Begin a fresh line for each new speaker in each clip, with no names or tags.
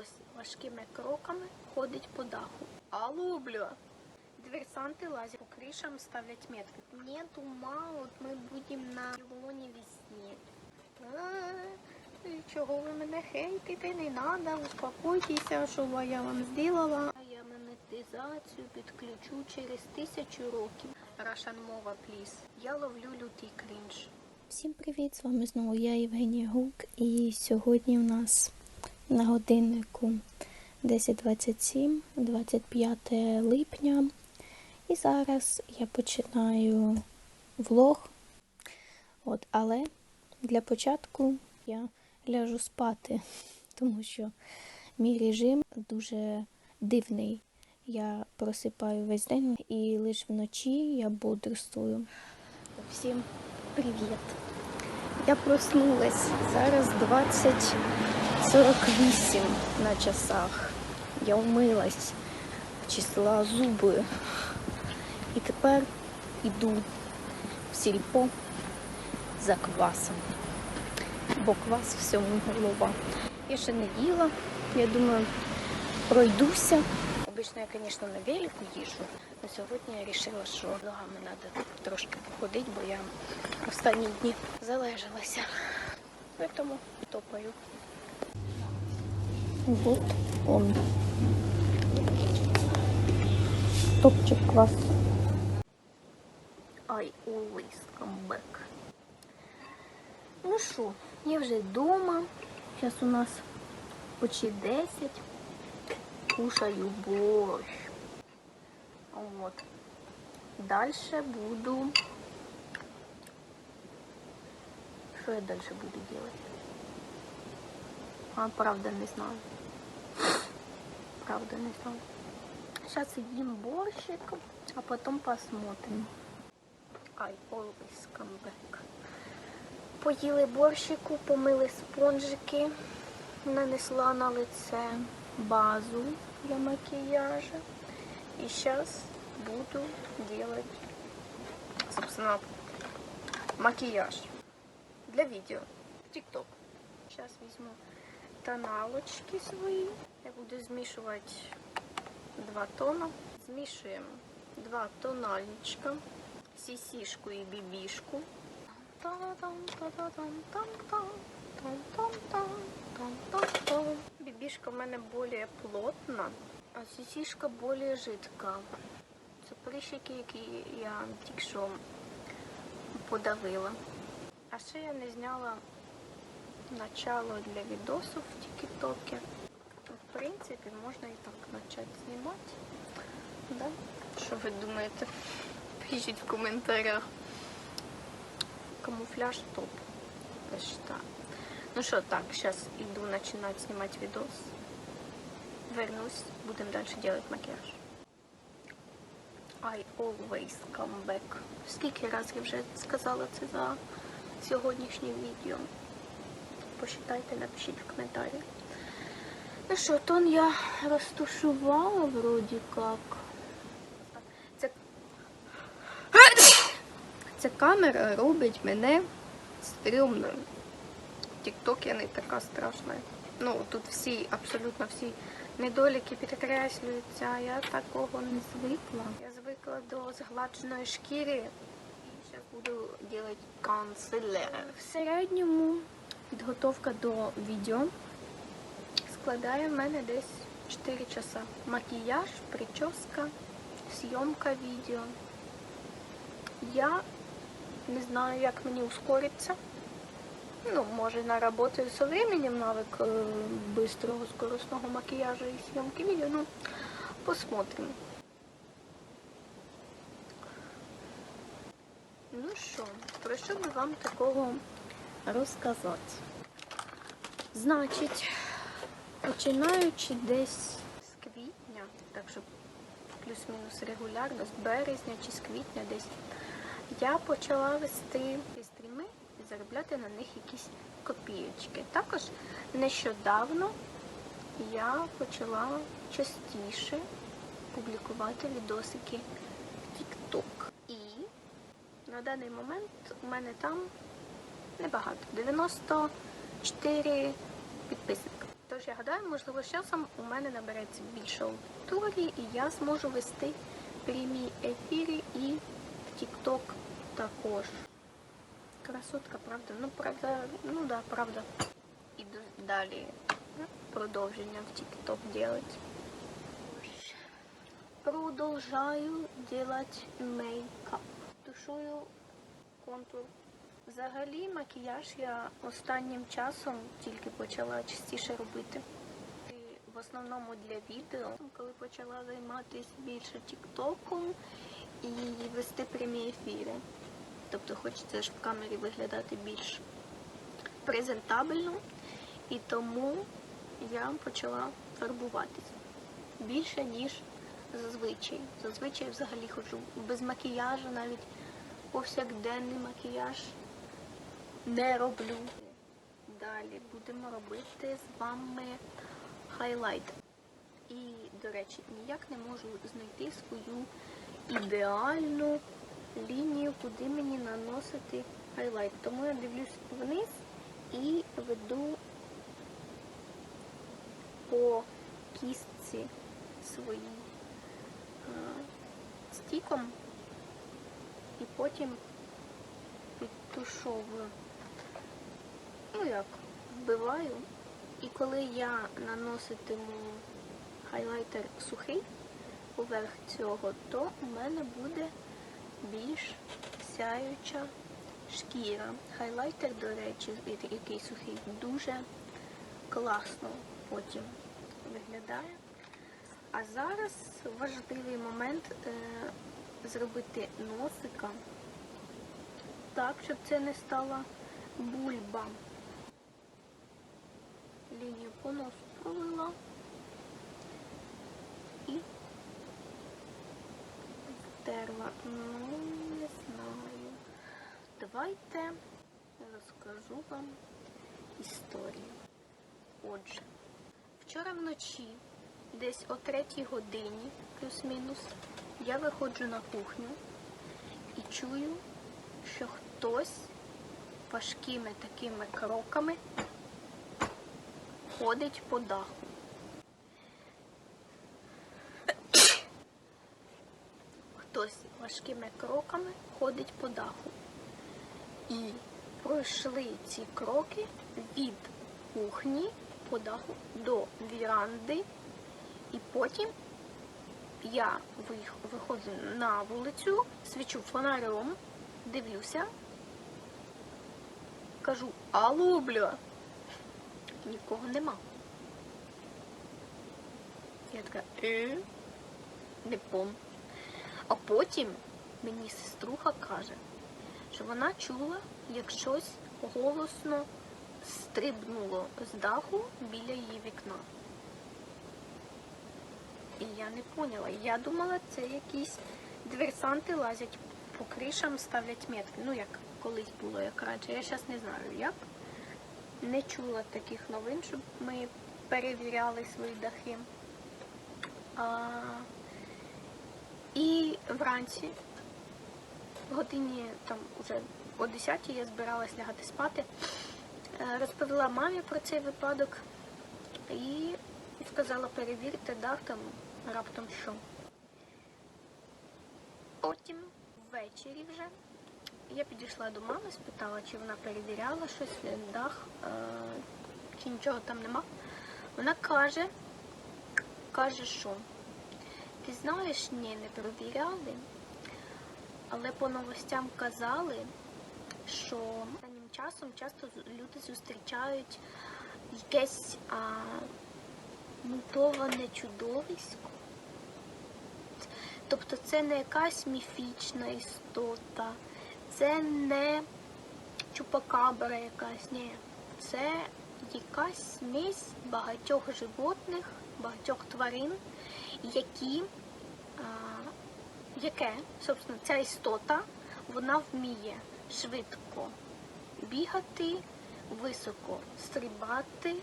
Ось важкими кроками ходить по даху. Алло, бля. Диверсанты лазят по крышам, ставлять метки. Нет ума, вот мы будем на червоній весні. А, Чого ви мене хейтите? Не надо, успокойтеся, що я вам зробила. Я монетизацію підключу через тисячу років. Russian мова, пліз. Я ловлю лютий крінж.
Всім привіт! З вами знову я, Євгенія Гук, і сьогодні у нас на годиннику 10.27, 25 липня. І зараз я починаю влог. От, але для початку я ляжу спати, тому що мій режим дуже дивний. Я просипаю весь день і лише вночі я бодрствую. Всім привіт! Я проснулась. Зараз 20.48 на часах. Я вмилась, числа зуби. І тепер іду в сільпо за квасом. Бо квас всьому голова. Я ще не їла. Я думаю, пройдуся. Обично я, звісно, на велику їжу. Але сьогодні я вирішила, що ногами треба трошки походити, бо я останні дні залежалася. Тому топаю. Вот он. Топчик клас.
I always come back. Ну що, я вже вдома. Зараз у нас почти 10. Кушаю борщ. Вот. Дальше буду... Что я дальше буду делать? А, правда, не знаю. Правда, не знаю. Сейчас едим борщик, а потом посмотрим. I always come back. Поїли борщику, помили спонжики, нанесла на лице базу для макияжа. И сейчас буду делать, собственно, макияж для видео. ТикТок. Сейчас возьму тоналочки свои. Я буду змішувати два тона. Змішуємо два тональничка, сісішку і бібішку. Бібішка в мене більш плотна, а сісішка більш жидка. Це прищики, які я тільки що подавила. А ще я не зняла начало для відосу в тіктокі. В принципі, можна і так почати знімати. Да? Що ви думаєте? Пишіть в коментарях. Камуфляж топ. Считаю. Ну що, так, зараз іду починати знімати відос. Вернусь, будемо далі робити макіяж. I always come back. Скільки разів я вже сказала це за сьогоднішнє відео? Посчитайте, напишіть в коментарі. Ну що, тон я розтушувала вроді як. Ця камера робить мене стрьомною. Тікток я не така страшна. Ну, тут всі, абсолютно всі недоліки підкреслюються, а я такого не звикла. Я звикла до згладженої шкіри. І зараз буду робити консилер. В середньому підготовка до відео складає в мене десь 4 часа. Макіяж, прическа, зйомка відео. Я не знаю, як мені ускориться. Ну, може, наработаю со временем навик э, быстрого скоростного макияжа и съемки видео. Ну, посмотрим. Ну що, про що би вам такого розказати? Значить, починаючи десь з квітня, так що плюс-мінус регулярно, з березня чи з квітня десь, я почала вести стріми і заробляти на них якісь копійочки. Також нещодавно я почала частіше публікувати відосики в TikTok. І на даний момент у мене там небагато. 94 підписника. Тож я гадаю, можливо, з часом у мене набереться більше аудиторії, і я зможу вести прямі ефіри і TikTok також. Красотка, правда? Ну, правда, ну да, правда. Іду далі продовження в TikTok делать. Продовжаю делать мейкап. Тушую контур. Взагалі макіяж я останнім часом тільки почала частіше робити. І в основному для відео, коли почала займатися більше тіктоком і вести прямі ефіри. Тобто хочеться ж в камері виглядати більш презентабельно. І тому я почала фарбуватись більше, ніж зазвичай. Зазвичай взагалі ходжу без макіяжу, навіть повсякденний макіяж не роблю. Далі будемо робити з вами хайлайт. І, до речі, ніяк не можу знайти свою ідеальну лінію, куди мені наносити хайлайт. Тому я дивлюсь вниз і веду по кістці своїй е, стіком і потім підтушовую. Ну як, вбиваю. І коли я наноситиму хайлайтер сухий поверх цього, то у мене буде більш сяюча шкіра. Хайлайтер, до речі, який сухий, дуже класно потім виглядає. А зараз важливий момент е, зробити носика так, щоб це не стала бульба. Лінію по носу провела і втерла. Ну, не знаю. Давайте розкажу вам історію. Отже, вчора вночі, десь о третій годині, плюс-мінус, я виходжу на кухню і чую, що хтось важкими такими кроками ходить по даху. Хтось важкими кроками ходить по даху. І пройшли ці кроки від кухні по даху до віранди. І потім я виходжу на вулицю, свічу фонарем, дивлюся, кажу, алло, бля, нікого нема. Я така, е, не пом. А потім мені сеструха каже, що вона чула, як щось голосно стрибнуло з даху біля її вікна. І я не поняла. Я думала, це якісь диверсанти лазять по кришам, ставлять метки. Ну, як колись було, як раніше. Я зараз не знаю як. Не чула таких новин, щоб ми перевіряли свої дахи. А, і вранці, в годині там уже о 10 я збиралась лягати спати, е, розповіла мамі про цей випадок і сказала перевірте дах там раптом що. Потім ввечері вже я підійшла до мами, спитала, чи вона перевіряла щось, дах, е, чи нічого там нема. Вона каже, каже, що ти знаєш, ні, не перевіряли, але по новостям казали, що останнім часом часто люди зустрічають якесь а, мутоване чудовисько. Тобто це не якась міфічна істота, це не чупакабра якась, ні. Це якась смесь багатьох животних, багатьох тварин, які, а, яке, собственно, ця істота, вона вміє швидко бігати, високо стрибати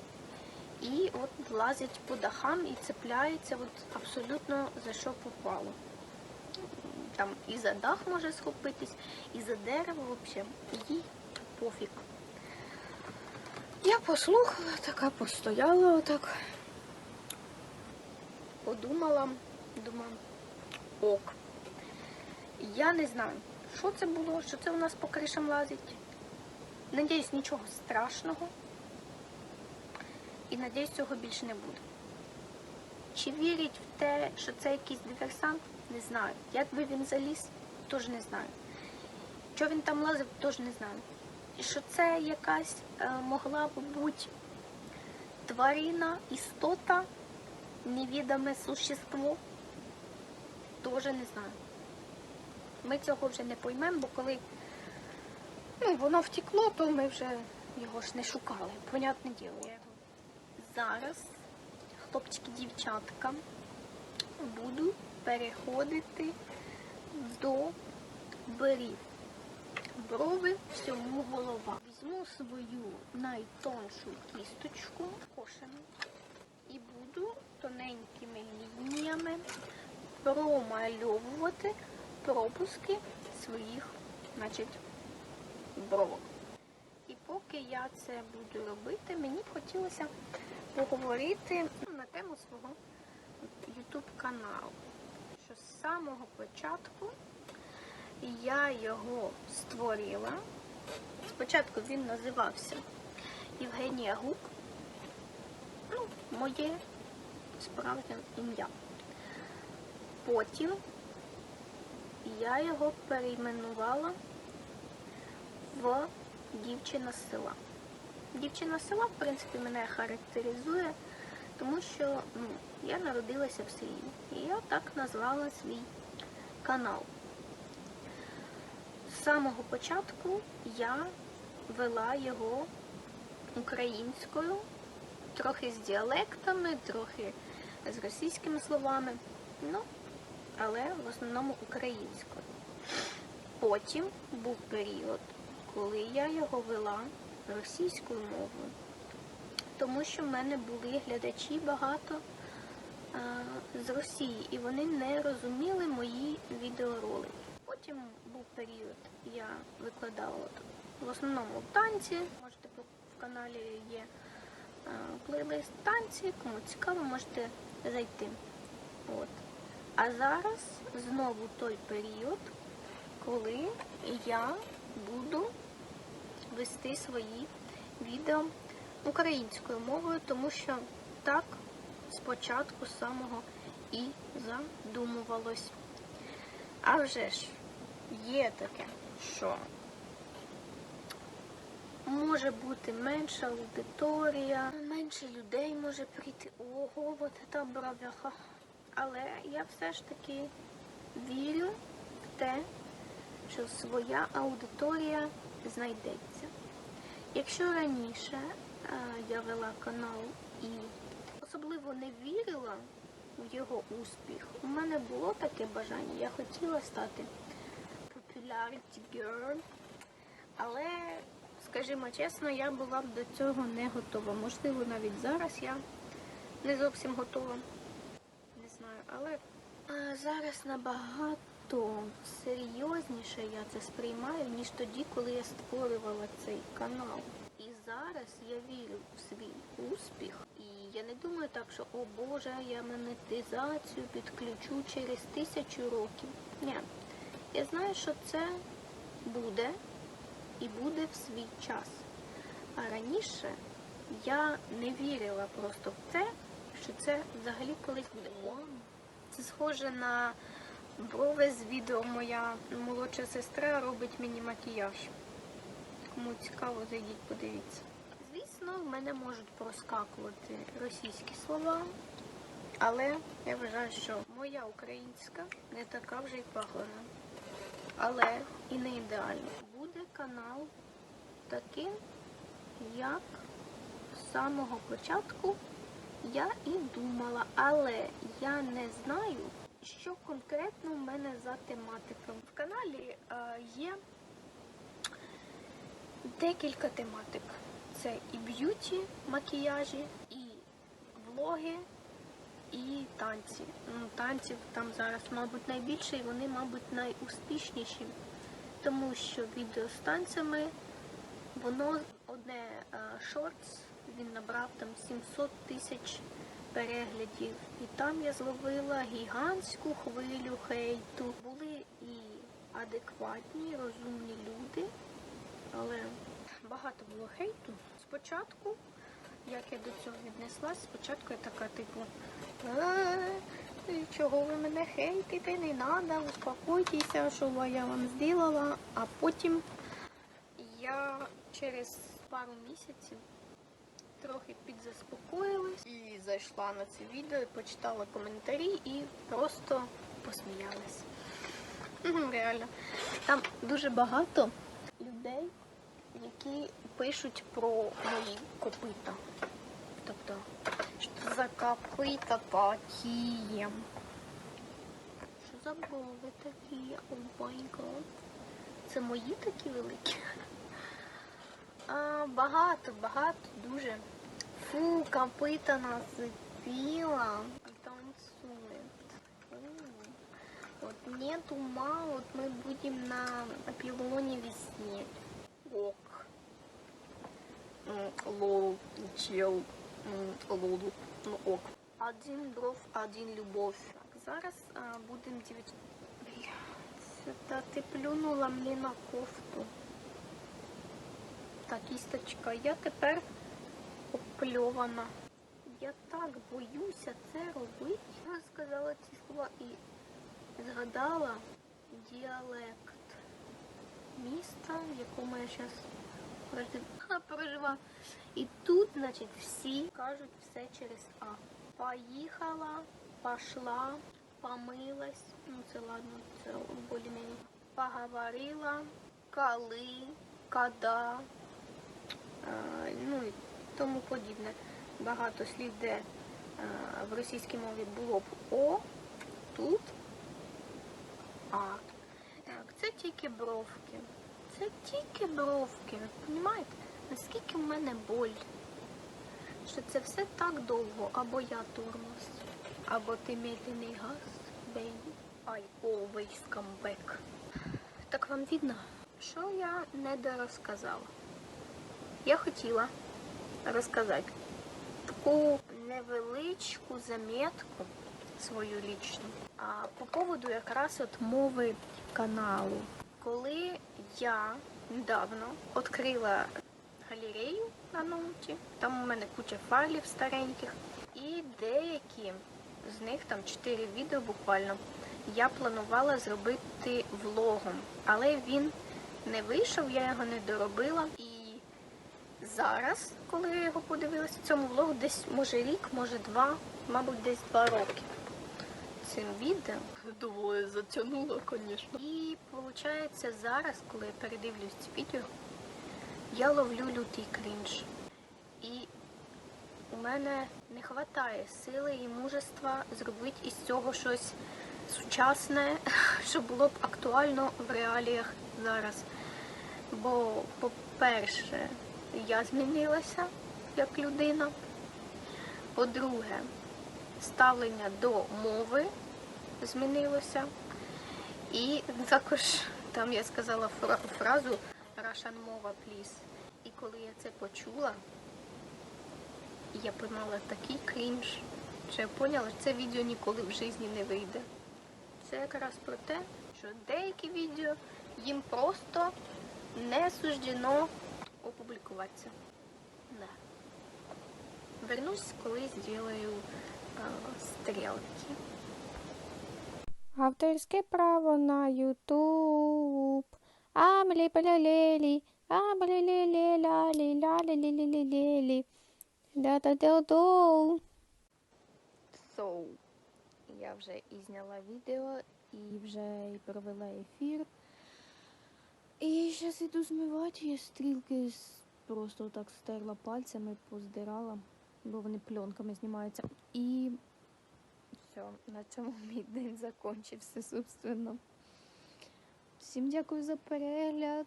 і от лазить по дахам і цепляється от абсолютно за що попало. Там і за дах може схопитись, і за дерево взагалі. Їй пофіг. Я послухала, така постояла отак. Подумала, думаю, ок. Я не знаю, що це було, що це у нас по кришам лазить. Надіюсь, нічого страшного. І надіюсь, цього більше не буде. Чи вірять в те, що це якийсь диверсант, не знаю. Як би він заліз, теж не знаю. Що він там лазив, теж не знаю. І що це якась е, могла б бути тварина, істота, невідоме существо, теж не знаю. Ми цього вже не поймемо, бо коли ну, воно втекло, то ми вже його ж не шукали. Понятне діло. Зараз, хлопчики, дівчатка, буду переходити до брів. Брови всьому голова. Візьму свою найтоншу кісточку кошену і буду тоненькими лініями промальовувати пропуски своїх значить, бровок. І поки я це буду робити, мені б хотілося поговорити на тему свого YouTube каналу. Самого початку я його створила. Спочатку він називався Євгенія Гук. Ну, моє справжнє ім'я. Потім я його перейменувала в дівчина села. Дівчина села, в принципі, мене характеризує, тому що ну, я народилася в селі. І я так назвала свій канал. З самого початку я вела його українською, трохи з діалектами, трохи з російськими словами, ну, але в основному українською. Потім був період, коли я його вела російською мовою, тому що в мене були глядачі багато а, з Росії, і вони не розуміли мої відеоролики. Потім був період, я викладала в основному танці. Можете в каналі є а, плейлист танці, кому цікаво, можете зайти. От. А зараз знову той період, коли я буду вести свої відео українською мовою, тому що так спочатку самого і задумувалось. А вже ж є таке, що може бути менша аудиторія, менше людей може прийти. Ого, от та бравяха. Але я все ж таки вірю в те, що своя аудиторія знайдеться. Якщо раніше я вела канал і особливо не вірила в його успіх, у мене було таке бажання. Я хотіла стати popularity girl, але, скажімо чесно, я була б до цього не готова. Можливо, навіть зараз я не зовсім готова. Не знаю, але зараз набагато серйозніше я це сприймаю, ніж тоді, коли я створювала цей канал. Зараз я вірю в свій успіх. І я не думаю так, що о Боже, я монетизацію підключу через тисячу років. Ні. Я знаю, що це буде і буде в свій час. А раніше я не вірила просто в те, що це взагалі колись буде. Це схоже на брови з відео моя молодша сестра робить мені макіяж. Кому цікаво, зайдіть, подивіться. Звісно, в мене можуть проскакувати російські слова, але я вважаю, що моя українська не така вже й пагана. Але і не ідеально. Буде канал таким, як з самого початку я і думала, але я не знаю, що конкретно в мене за тематика. В каналі е, є декілька тематик. Це і б'юті, макіяжі, і влоги, і танці. Ну, танців там зараз, мабуть, найбільше, і вони, мабуть, найуспішніші, тому що відео з танцями воно одне е, шортс, він набрав там 700 тисяч переглядів. І там я зловила гігантську хвилю хейту. Були і адекватні, розумні люди, але багато було хейту. Спочатку, як я до цього віднеслась, спочатку я така, типу, «Е, чого ви мене хейтите, не треба, успокойтеся, що я вам зробила. А потім я через пару місяців трохи підзаспокоїлась і зайшла на це відео, почитала коментарі і просто посміялась. Реально. Там дуже багато людей, які пишуть про мої копита. Тобто, що за копита такі? Що за брови такі? О май гад. Це мої такі великі? А, багато, багато, дуже. Фу, копита нацепила. Танцует. Фу. Вот нет ума, вот мы будем на пилоне висеть. Ок. Лол, чел, лолу, ну ок. Один дров, один любовь. Так, зараз а, будем дівчат. Блядь, та ти плюнула мені на кофту. Так, кісточка, я тепер опльована. Я так боюся це робити. Я сказала ці слова і згадала діалект міста, в якому я зараз проживаю. І тут, значить, всі кажуть все через А. Поїхала, пошла, помилась. Ну, це ладно, це більш-менш. Поговорила, коли, когда, е, ну і тому подібне. Багато слів, де в російській мові було б О, тут А. Так, це тільки бровки. Це тільки бровки. Ви розумієте, наскільки в мене боль? Що це все так довго, або я тормоз, або ти медленний газ, baby. I always come back. Так вам видно, що я не дорозказала? Я хотіла розказати таку невеличку заметку свою лічну. А по поводу якраз от мови каналу. Коли я недавно відкрила галерею на ноуті, там у мене куча файлів стареньких, і деякі з них, там 4 відео буквально, я планувала зробити влогом, але він не вийшов, я його не доробила. І зараз, коли я його подивилася, цьому влогу десь може рік, може два, мабуть, десь два роки. Цим відео доволі затягнуло, звісно. І виходить, зараз, коли я передивлюсь це відео, я ловлю лютий крінж. І у мене не вистачає сили і мужества зробити із цього щось сучасне, що було б актуально в реаліях зараз. Бо, по-перше, я змінилася як людина. По-друге, ставлення до мови змінилося. І також там я сказала фра- фразу Russian мова, please. І коли я це почула, я поймала такий крінж, що я поняла, що це відео ніколи в житті не вийде. Це якраз про те, що деякі відео їм просто не суждено опублікуватися. Да. Вернусь, коли зроблю стрілки.
Авторське право на Ютуб. Амлі палялелі, амлі лі ля лі ля лі
So, я вже і зняла відео,
І вже і провела ефір. І зараз іду змивати, я стрілки просто так стерла пальцями, поздирала, бо вони пленками знімаються. І все, на цьому мій день закінчився, собственно. Всім дякую за перегляд.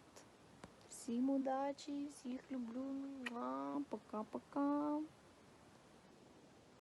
Всім удачі, всіх люблю. Пока-пока.